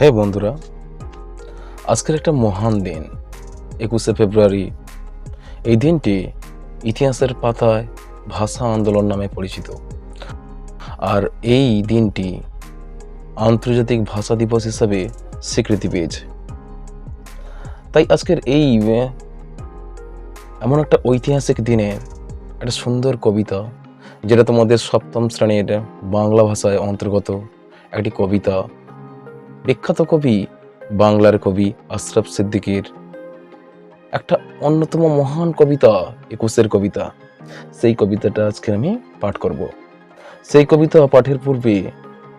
হ্যাঁ বন্ধুরা, আজকের একটা মহান দিন, একুশে ফেব্রুয়ারি। এই দিনটি ইতিহাসের পাতায় ভাষা আন্দোলন নামে পরিচিত। আর এই দিনটি আন্তর্জাতিক ভাষা দিবস হিসাবে স্বীকৃতি পেয়েছে। তাই আজকের এই, এমন একটা ঐতিহাসিক দিনে একটা সুন্দর কবিতা, যেটা তোমাদের সপ্তম শ্রেণির বাংলা ভাষায় অন্তর্গত, একটি কবিতা বিখ্যাত কবি, বাংলার কবি আশরাফ সিদ্দিকীর একটা অন্যতম মহান কবিতা, একুশের কবিতা। সেই কবিতাটা আজকে আমি পাঠ করব। সেই কবিতা পাঠের পূর্বে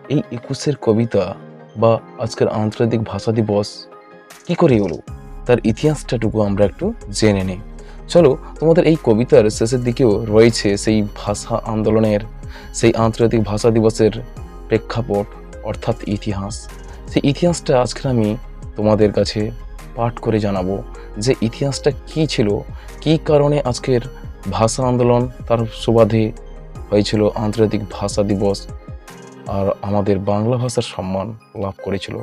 এই একুশের কবিতা বা আজকের আন্তর্জাতিক ভাষা দিবস কি করে হলো তার ইতিহাসটাটুকু আমরা একটু জেনে নিই। চলো, তোমাদের এই কবিতার শেষের দিকেও রয়েছে সেই ভাষা আন্দোলনের, সেই আন্তর্জাতিক ভাষা দিবসের প্রেক্ষাপট, অর্থাৎ ইতিহাস। সেই ইতিহাসটা আজকে আমি তোমাদের কাছে পাঠ করে জানাব যে ইতিহাসটা কি ছিল, কি কারণে আজকের ভাষা আন্দোলন তার সুবাদে হয়েছিল, আন্তর্জাতিক ভাষা দিবস আর আমাদের বাংলা ভাষার সম্মান লাভ করেছিল।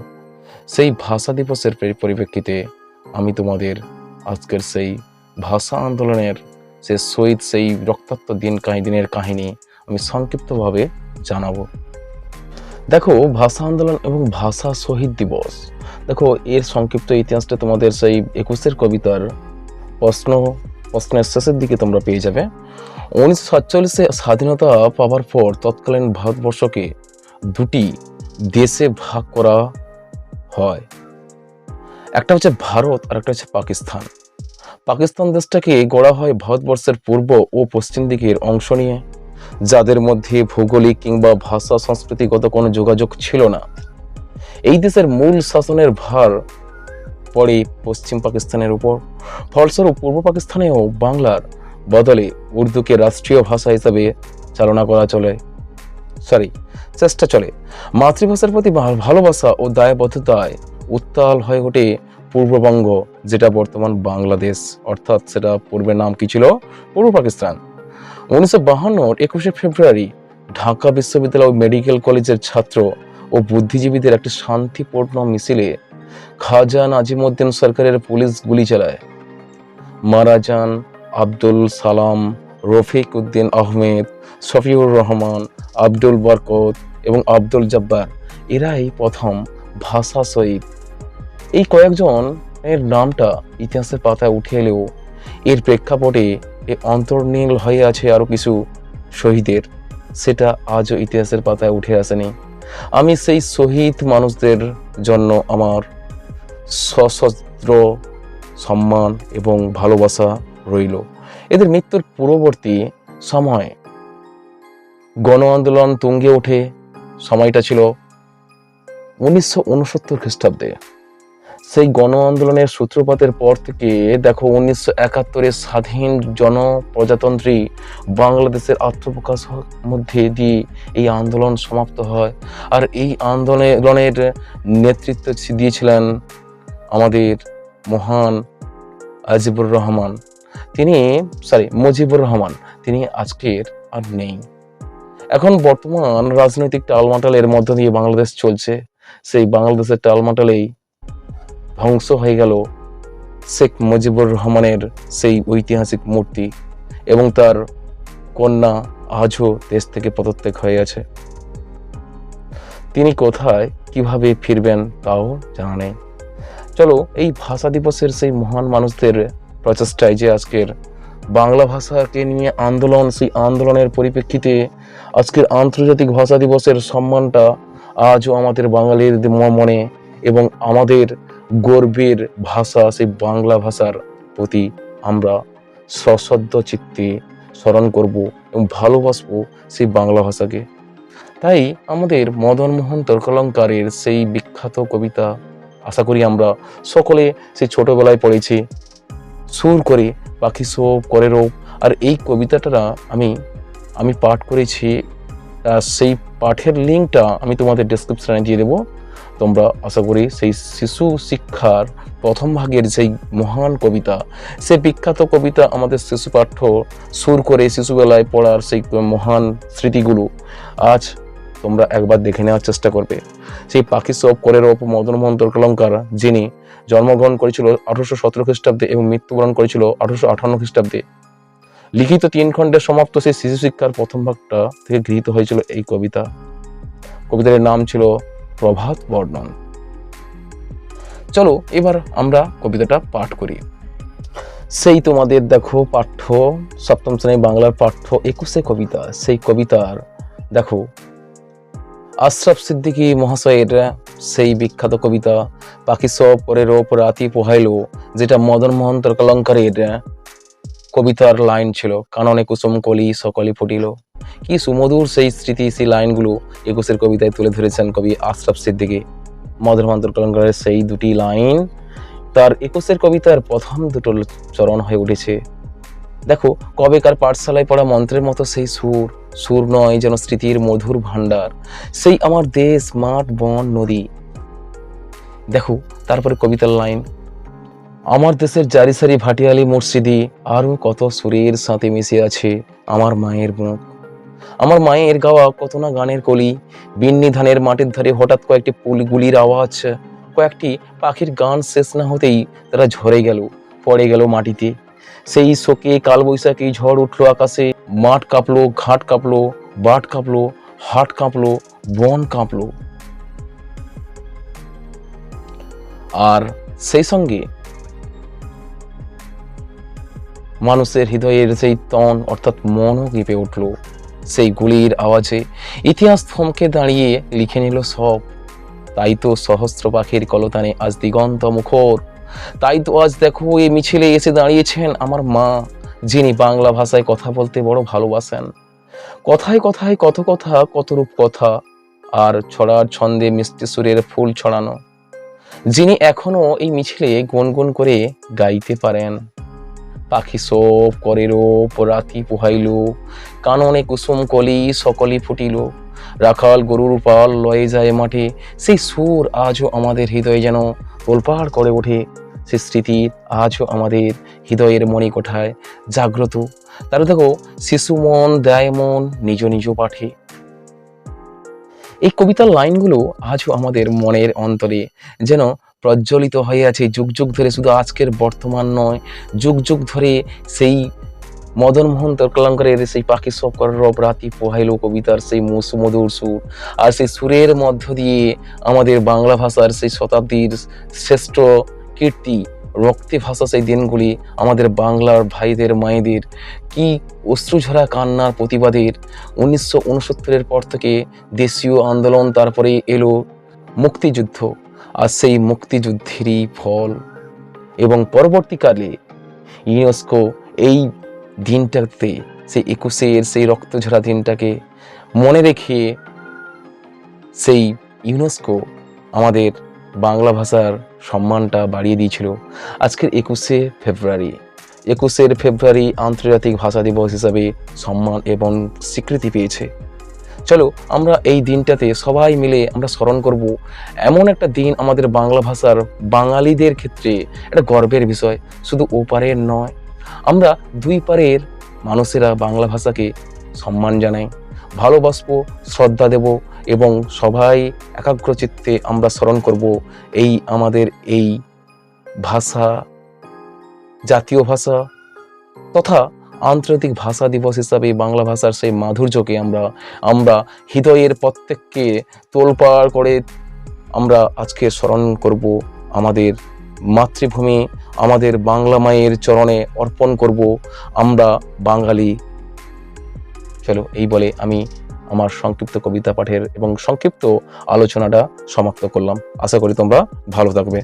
সেই ভাষা দিবসের পরিপ্রেক্ষিতে আমি তোমাদের আজকের সেই ভাষা আন্দোলনের সে শহীদ, সেই রক্তাক্ত দিন কাহি দিনের কাহিনী আমি সংক্ষিপ্তভাবে জানাব। দেখো, ভাষা আন্দোলন এবং ভাষা শহীদ দিবস। দেখো, এর সংক্ষিপ্ত ইতিহাসটা তোমাদের সেই একুশের কবিতার প্রশ্ন, প্রশ্নের শেষের দিকে তোমরা পেয়ে যাবে। উনিশশো সাতচল্লিশে স্বাধীনতা পাওয়ার পর তৎকালীন ভারতবর্ষকে দুটি দেশে ভাগ করা হয়। একটা হচ্ছে ভারত আর একটা হচ্ছে পাকিস্তান। পাকিস্তান দেশটাকে গড়া হয় ভারতবর্ষের পূর্ব ও পশ্চিম দিকের অংশ নিয়ে। যাদের মধ্যে ভৌগোলিক কিংবা ভাষা, সংস্কৃতিগত কোনো যোগাযোগ ছিল না। এই দেশের মূল শাসনের ভার পড়ে পশ্চিম পাকিস্তানের উপর। ফলস্বরূপ, পূর্ব পাকিস্তানেও বাংলার বদলে উর্দুকে রাষ্ট্রীয় ভাষা হিসাবে চালনা করা চলে। সরি চেষ্টা চলে। মাতৃভাষার প্রতি ভালোবাসা ও দায়বদ্ধতায় উত্তাল হয়ে ওঠে পূর্ববঙ্গ, যেটা বর্তমান বাংলাদেশ। অর্থাৎ সেটা পূর্বের নাম কি ছিল? পূর্ব পাকিস্তান। উনিশশো বাহান্নর একুশে ফেব্রুয়ারি ঢাকা বিশ্ববিদ্যালয় মেডিকেল কলেজের ছাত্র ও বুদ্ধিজীবীদের একটি শান্তিপূর্ণ মিছিলে খাজা নাজিমুদ্দিন সরকারের পুলিশ গুলি চালায়। মারা যান আব্দুল সালাম, রফিক উদ্দিন আহমেদ, শফিউর রহমান, আব্দুল বরকত এবং আব্দুল জব্বার। এরাই প্রথম ভাষা শহীদ। এই কয়েকজন এর নামটা ইতিহাসের পাতায় উঠে এলেও এর প্রেক্ষাপটে এ অন্তর্নীল হয়ে আছে আরও কিছু শহীদের। সেটা আজও ইতিহাসের পাতায় উঠে আসেনি। আমি সেই শহীদ মানুষদের জন্য আমার সশস্ত্র সম্মান এবং ভালোবাসা রইল। এদের মৃত্যুর পূর্ববর্তী সময় গণ আন্দোলন তুঙ্গে ওঠে। সময়টা ছিল উনিশশো উনসত্তর খ্রিস্টাব্দে। সেই গণ আন্দোলনের সূত্রপাতের পর থেকে, দেখো, উনিশশো একাত্তরের স্বাধীন জনপ্রজাতন্ত্রী বাংলাদেশের আত্মপ্রকাশ মধ্যে দিয়ে এই আন্দোলন সমাপ্ত হয়। আর এই আন্দোলনের নেতৃত্ব দিয়েছিলেন আমাদের মহান আজিবুর রহমান। তিনি সরি মুজিবুর রহমান। তিনি আজকের আর নেই। এখন বর্তমান রাজনৈতিক টালমাটালের মধ্য দিয়ে বাংলাদেশ চলছে। সেই বাংলাদেশের টালমাটালেই ধ্বংস হয়ে গেল শেখ মুজিবুর রহমানের সেই ঐতিহাসিক মূর্তি এবং তার কন্যা আজও দেশ থেকে পদত্যাগ হয়ে আছে। তিনি কোথায়, কীভাবে ফিরবেন তাও জানা নেই। চলো, এই ভাষা দিবসের সেই মহান মানুষদের প্রচেষ্টায় যে আজকের বাংলা ভাষাকে নিয়ে আন্দোলন, সেই আন্দোলনের পরিপ্রেক্ষিতে আজকের আন্তর্জাতিক ভাষা দিবসের সম্মানটা আজও আমাদের বাঙালির মনে এবং আমাদের গর্বের ভাষা, সেই বাংলা ভাষার প্রতি আমরা সশ্রদ্ধ চিত্তে স্মরণ করব এবং ভালোবাসবো সেই বাংলা ভাষাকে। তাই আমাদের মদন মোহন তর্কলঙ্কারের সেই বিখ্যাত কবিতা আশা করি আমরা সকলে সেই ছোটবেলায় পড়েছি। সুর করে, পাখি সব করে রোপ, আর এই কবিতাটা আমি আমি পাঠ করেছি সেই পাঠের লিঙ্কটা আমি তোমাদের ডেসক্রিপশনে দিয়ে দেবো। তোমরা আশা করি সেই শিশু শিক্ষার প্রথম ভাগের সেই মহান কবিতা সেই বিখ্যাত কবিতা আমাদের শিশু পাঠ্য সুর করে শিশুবেলায় পড়ার সেই মহান স্মৃতিগুলো আজ তোমরা একবার দেখে নেওয়ার চেষ্টা করবে। সেই পাখি সব করের মদন মোহন তর্কলঙ্কার যিনি জন্মগ্রহণ করেছিল আঠারোশো সতেরো খ্রিস্টাব্দে এবং মৃত্যুবরণ করেছিল আঠারোশো আঠান্ন খ্রিস্টাব্দে। লিখিত তিন খণ্ডে সমাপ্ত সেই শিশু শিক্ষার প্রথম ভাগটা থেকে গৃহীত হয়েছিল এই কবিতা। কবিতার নাম ছিল প্রভাত বর্ণন। চলো, এবার আমরা কবিতাটা পাঠ করি। সেই তোমাদের দেখো পাঠ্য, সপ্তম শ্রেণি বাংলার পাঠ্য একুশে কবিতা। সেই কবিতার, দেখো আশরাফ সিদ্দিকী মহাশয়ের সেই বিখ্যাত কবিতা। পাখি সব পরের ওপর রাতি পোহাইলো, যেটা মদন মোহন তর্কলঙ্কারের কবিতার লাইন ছিল, কাননে কুসুম কলি সকলি ফুটিল। কি সুমধুর সেই স্মৃতি সেই লাইনগুলো একুশের কবিতায় তুলে ধরেছেন কবি আশরাফ সিদ্দিকী। মদন মোহন তর্কলঙ্কারের সেই দুটি লাইন, তার একুশের কবিতার প্রথম দুটো চরণ হয়ে উঠেছে। দেখো, কবেকার পাঠশালায় পড়া মন্ত্রের মতো সেই সুর সুর নয় যেন স্মৃতির মধুর ভাণ্ডার, সেই আমার দেশ, মাঠ, বন, নদী। দেখো, তারপরে কবিতার লাইন আমার দেশের জারি সারি ভাটিয়ালি মসজিদি আরও কত সুরের সাথে মিশে আছে আমার মায়ের মুখ আমার মায়ের গাওয়া কত না গানের কলি বিন্নি ধানের মাটির ধারে হঠাৎ কয়েকটি পুলগুলির আওয়াজ, কয়েকটি পাখির গান শেষ না হতেই তারা ঝরে গেল, পড়ে গেল মাটিতে। সেই শোকে কালবৈশাখী ঝড় উঠল আকাশে, মাঠ কাঁপলো, ঘাট কাঁপলো, বাট কাঁপলো, হাট কাঁপলো, বন কাঁপলো। আর সেই সঙ্গে মানুষের হৃদয়ের সেই তন, অর্থাৎ মনও কেঁপে উঠল। সেই গুলির আওয়াজে ইতিহাস থমকে দাঁড়িয়ে লিখে নিল সব। তাই তো সহস্র পাখির কলতানে আজ দিগন্ত মুখর। তাই তো আজ দেখো এই মিছিলে এসে দাঁড়িয়েছেন আমার মা, যিনি বাংলা ভাষায় কথা বলতে বড় ভালোবাসেন। কথায় কথায় কত কথা, কত রূপ কথা, আর ছড়ার ছন্দে মিষ্টি সুরের ফুল ছড়ানো। যিনি এখনও এই মিছিলে গুনগুন করে গাইতে পারেন। পাখি সব করেরো রাতি পোহাইল, কাননে কুসুম কলি সকলি ফুটিল। রাখাল গরুর পাল লয়ে যায় মাঠে, সেই সুর আজও আমাদের হৃদয়ে যেন তোলপাড় করে ওঠে। সে স্মৃতি আজও আমাদের হৃদয়ের মনে কোঠায় জাগ্রত। তার দেখো, শিশু মন, দেয় মন নিজ নিজ পাঠে। এই কবিতার লাইনগুলো আজও আমাদের মনের অন্তরে যেন প্রজ্বলিত হয়ে আছে, যুগ যুগ ধরে শুধু আজকের বর্তমান নয়, যুগ যুগ ধরে সেই মদন মোহন তর্কলঙ্করের সেই পাখি সব রব রাতি পোহাইলো কবিতার সেই সুমধুর সুর, আর সেই সুরের মধ্য দিয়ে আমাদের বাংলা ভাষার সেই শতাব্দীর শ্রেষ্ঠ কীর্তি, রক্তে ভাষা সেই দিনগুলি আমাদের বাংলার ভাইদের, মায়েদের, কি অশ্রুঝরা কান্নার প্রতিবাদের। উনিশশো উনসত্তরের পর থেকে দেশীয় আন্দোলন, তারপরে এলো মুক্তিযুদ্ধ। আর সেই মুক্তিযুদ্ধেরই ফল। এবং পরবর্তীকালে ইউনেস্কো এই দিনটাতে, সেই একুশের সেই রক্তঝরা দিনটাকে মনে রেখে সেই ইউনেস্কো আমাদের বাংলা ভাষার সম্মানটা বাড়িয়ে দিয়েছিল। আজকের একুশে ফেব্রুয়ারি, একুশের ফেব্রুয়ারি আন্তর্জাতিক ভাষা দিবস হিসাবে সম্মান এবং স্বীকৃতি পেয়েছে। চলো আমরা এই দিনটাতে সবাই মিলে আমরা স্মরণ করব। এমন একটা দিন আমাদের বাংলা ভাষার বাঙালিদের ক্ষেত্রে একটা গর্বের বিষয়, শুধু ওপারের নয়। আমরা দুই পারের মানুষেরা বাংলা ভাষাকে সম্মান জানাই, ভালোবাসবো, শ্রদ্ধা দেব এবং সবাই একাগ্রচিত্তে আমরা স্মরণ করব এই আমাদের এই ভাষা, জাতীয় ভাষা তথা আন্তর্জাতিক ভাষা দিবস হিসাবে বাংলা ভাষার সেই মাধুর্যকে আমরা আমরা হৃদয়ের প্রত্যেককে তোলপাড় করে আমরা আজকে স্মরণ করব আমাদের মাতৃভূমি, আমাদের বাংলা মায়ের চরণে অর্পণ করব আমরা বাঙালি। চলো, এই বলে আমি আমার সংক্ষিপ্ত কবিতা পাঠের এবং সংক্ষিপ্ত আলোচনাটা সমাপ্ত করলাম। আশা করি তোমরা ভালো থাকবে।